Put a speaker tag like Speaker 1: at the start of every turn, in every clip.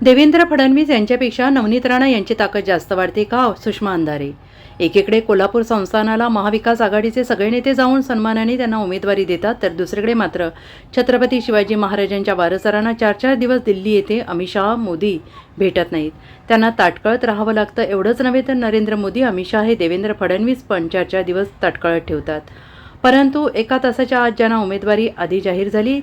Speaker 1: देवेंद्र फडणवीस यांच्यापेक्षा नवनीत राणा यांची ताकद जास्त वाढते का सुषमा अंधारे? एकीकडे कोल्हापूर संस्थानाला महाविकास आघाडीचे सगळे नेते जाऊन सन्मानाने त्यांना उमेदवारी देतात तर दुसरीकडे मात्र छत्रपती शिवाजी महाराजांच्या वारसदारांना चार चार दिवस दिल्ली येथे अमित शहा मोदी भेटत नाहीत. त्यांना ताटकळत राहावं लागतं एवढंच नव्हे तर नरेंद्र मोदी अमित शहा हे देवेंद्र फडणवीस पण चार चार दिवस ताटकळत ठेवतात. परंतु एका तासाच्या आत ज्यांना उमेदवारी आधी जाहीर झाली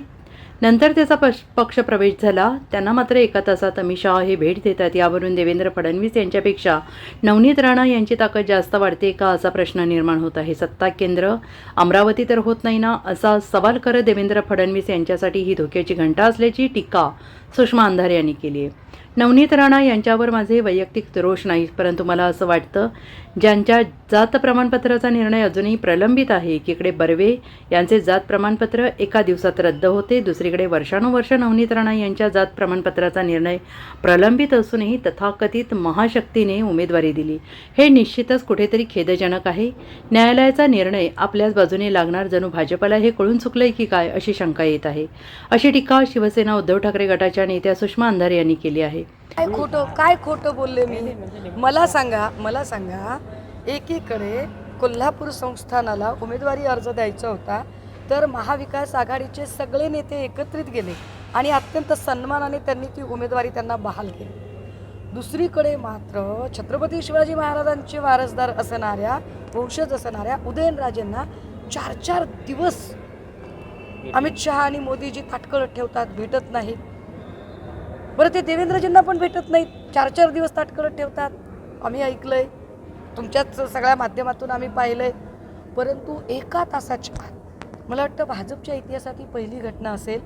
Speaker 1: नंतर त्याचा पक्ष पक्षप्रवेश झाला. त्यांना मात्र एका तासात अमित शहा हे भेट देतात. यावरून देवेंद्र फडणवीस यांच्यापेक्षा नवनीत राणा यांची ताकद जास्त वाढते का असा प्रश्न निर्माण होत आहे. सत्ता केंद्र अमरावती तर होत नाही ना? असा सवाल करत देवेंद्र फडणवीस यांच्यासाठी ही धोक्याची घंटा असल्याची टीका सुषमा अंधारे यांनी केली आहे. नवनीत राणा यांच्यावर माझे वैयक्तिक रोष नाही परंतु मला असं वाटतं ज्यांच्या जात प्रमाणपत्राचा निर्णय अजूनही प्रलंबित आहे एकीकडे बर्वे यांचे जात प्रमाणपत्र एका दिवसात रद्द होते दुसरीकडे वर्षानुवर्ष नवनीत राणा यांच्या जात प्रमाणपत्राचा निर्णय प्रलंबित असूनही तथाकथित महाशक्तीने उमेदवारी दिली. हे निश्चितच कुठेतरी खेदजनक आहे. न्यायालयाचा निर्णय आपल्याच बाजूने लागणार जणू भाजपला हे कळून चुकलंय की काय अशी शंका येत आहे. अशी टीका शिवसेना उद्धव ठाकरे गटाच्या नेत्या सुषमा अंधारे यांनी केली आहे.
Speaker 2: काय खोटं काय खोटं बोलले मी? मला सांगा मला सांगा. एकीकडे कोल्हापूर संस्थानाला उमेदवारी अर्ज द्यायचा होता तर महाविकास आघाडीचे सगळे नेते एकत्रित गेले आणि अत्यंत सन्मानाने त्यांनी ती उमेदवारी त्यांना बहाल केली. दुसरीकडे मात्र छत्रपती शिवाजी महाराजांचे वारसदार असणाऱ्या वंशज असणाऱ्या उदयनराजेंना चार चार दिवस अमित शहा आणि मोदीजी ताटकळत ठेवतात भेटत नाहीत. बरं ते देवेंद्रजींना पण भेटत नाहीत. चार चार दिवस ताटकळत ठेवतात. आम्ही ऐकलं आहे तुमच्याच सगळ्या माध्यमातून आम्ही पाहिलं आहे परंतु एका तासाच्या मला वाटतं भाजपच्या इतिहासात ही पहिली घटना असेल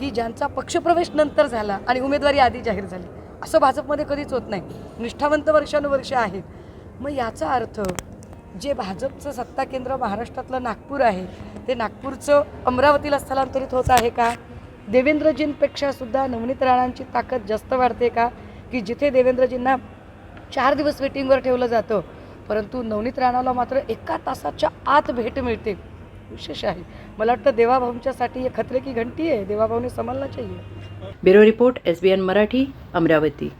Speaker 2: की ज्यांचा पक्षप्रवेश नंतर झाला आणि उमेदवारी आधी जाहीर झाली. असं भाजपमध्ये कधीच होत नाही. निष्ठावंत वर्षानुवर्ष आहेत मग याचा अर्थ जे भाजपचं सत्ता केंद्र महाराष्ट्रातलं नागपूर आहे ते नागपूरचं अमरावतीला स्थलांतरित होत आहे का? देवेंद्रजींपेक्षा सुद्धा नवनीत राणांची ताकद जास्त वाढते का? की जिथे देवेंद्रजींना चार दिवस वेटिंगवर ठेवलं जातं परंतु नवनीत राणाला मात्र एका तासाच्या आत भेट मिळते. विशेष आहे. मला वाटतं देवाभाऊंच्यासाठी खतरे की घंटी आहे. देवाभाऊने समजला चाहिए
Speaker 1: bureau report S B N Marathi Amravati.